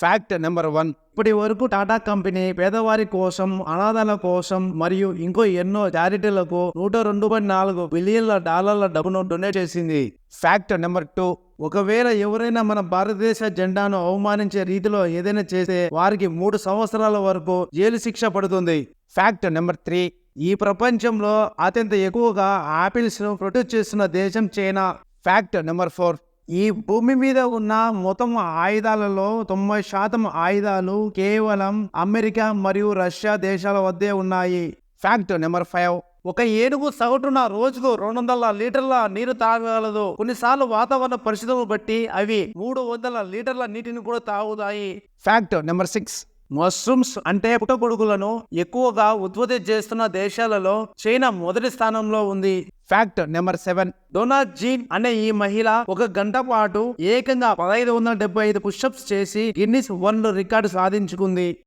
Fact number one ఇప్పటి వరకు Tata company పేదవారి కోసం అనాథల కోసం మరియు ఇంకో ఎన్నో చారిటీలకు నూట రెండు పాయింట్ నాలుగు బిలియన్ల డాలర్ల డబ్బును డొనేట్ చేసింది. ఫ్యాక్ట్ నెంబర్ టూ ఒకవేళ ఎవరైనా మన భారతదేశ జెండాను అవమానించే రీతిలో ఏదైనా చేస్తే వారికి మూడు సంవత్సరాల వరకు జైలు శిక్ష పడుతుంది. ఫ్యాక్ట్ నెంబర్ త్రీ ఈ ప్రపంచంలో అత్యంత ఎక్కువగా ఆపిల్స్ను ప్రొడ్యూస్ చేస్తున్న దేశం చైనా. ఫ్యాక్ట్ నెంబర్ ఫోర్ ఈ భూమి మీద ఉన్న మొత్తం ఆయుధాలలో తొంభై శాతం ఆయుధాలు కేవలం అమెరికా మరియు రష్యా దేశాల వద్దే ఉన్నాయి. ఫ్యాక్ట్ నెంబర్ ఫైవ్ ఒక ఏనుగు సగటున రోజుకు రెండు వందల లీటర్ల నీరు తాగగలదు కొన్నిసార్లు వాతావరణ పరిస్థితులను బట్టి అవి మూడు వందల లీటర్ల నీటిని కూడా తాగుతాయి. ఫ్యాక్ట్ నెంబర్ సిక్స్ మష్రూమ్స్ అంటే పుట్టగొడుగులను ఎక్కువగా ఉత్పత్తి చేస్తున్న దేశాలలో చైనా మొదటి స్థానంలో ఉంది. Fact number seven Donald Jean అనే ఈ మహిళ ఒక గంట పాటు ఏకంగా పదహైదు వందల డెబ్బై ఐదు పుషప్స్ చేసి గిన్నిస్ వరల్డ్ రికార్డు సాధించుకుంది.